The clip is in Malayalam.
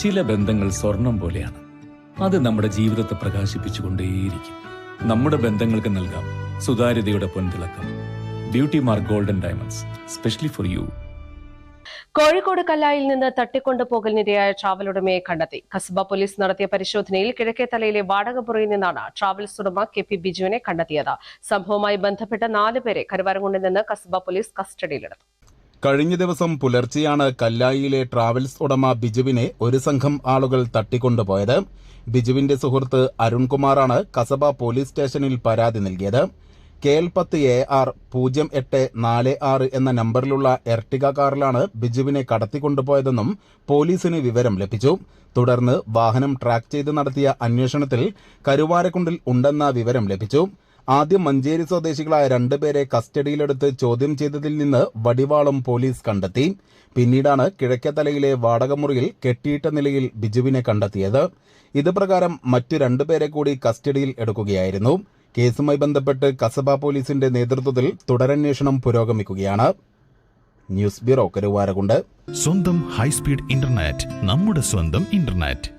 ചില ബന്ധങ്ങൾ സ്വർണം പോലെയാണ്. അത് നമ്മുടെ ജീവിതത്തെ പ്രകാശിപ്പിച്ചുകൊണ്ടേയിരിക്കും. നമ്മുടെ ബന്ധങ്ങൾക്ക് നൽകാം സുതാര്യതയുടെ പൊൻതിളക്കം. Beauty mark golden diamonds specially for you Kozhikode കല്ലായിൽ നിന്ന് തട്ടിക്കൊണ്ടുപോകലിനിരയായ ട്രാവൽ ഉടമയെ കണ്ടെത്തി. കസബ പോലീസ് നടത്തിയ പരിശോധനയിൽ കിഴക്കേത്തലയിലെ വാടകപ്പുറയിൽ നിന്നാണ് ട്രാവൽസ് ഉടമ കെ പി ബിജുവിനെ കണ്ടെത്തിയത്. സംഭവവുമായി ബന്ധപ്പെട്ട നാലുപേരെ കരുവാരങ്ങുണ്ടിൽ നിന്ന് കസബ പോലീസ് കസ്റ്റഡിയിലെടുത്തു. കഴിഞ്ഞ ദിവസം പുലർച്ചെയാണ് കല്ലായിയിലെ ട്രാവൽസ് ഉടമ ബിജുവിനെ ഒരു സംഘം ആളുകൾ തട്ടിക്കൊണ്ടുപോയത്. ബിജുവിന്റെ സുഹൃത്ത് അരുൺകുമാറാണ് കസബ പോലീസ് സ്റ്റേഷനിൽ പരാതി നൽകിയത്. കെ എൽ പത്ത് എ ആർ പൂജ്യം എട്ട് നാല് ആറ് എന്ന നമ്പറിലുള്ള എർട്ടിക കാറിലാണ് ബിജുവിനെ കടത്തിക്കൊണ്ടുപോയതെന്നും പോലീസിന് വിവരം ലഭിച്ചു. തുടർന്ന് വാഹനം ട്രാക്ക് ചെയ്ത് നടത്തിയ അന്വേഷണത്തിൽ കരുവാരക്കുണ്ടിൽ ഉണ്ടെന്ന വിവരം ലഭിച്ചു. ആദ്യം മഞ്ചേരി സ്വദേശികളായ രണ്ടുപേരെ കസ്റ്റഡിയിലെടുത്ത് ചോദ്യം ചെയ്തതിൽ നിന്ന് വടിവാളും പോലീസ് കണ്ടെത്തി. പിന്നീടാണ് കിഴക്കത്തലയിലെ വാടകമുറിയിൽ കെട്ടിയിട്ട നിലയിൽ ബിജുവിനെ കണ്ടെത്തിയത്. ഇതുപ്രകാരം മറ്റു രണ്ടുപേരെ കൂടി കസ്റ്റഡിയിൽ എടുക്കുകയായിരുന്നു. കേസുമായി ബന്ധപ്പെട്ട് കസബ പോലീസിന്റെ നേതൃത്വത്തിൽ തുടരന്വേഷണം പുരോഗമിക്കുകയാണ്. News bureau Karuvarakund. സ്വന്തം ഹൈസ്പീഡ് ഇന്റർനെറ്റ് നമ്മുടെ സ്വന്തം ഇന്റർനെറ്റ്.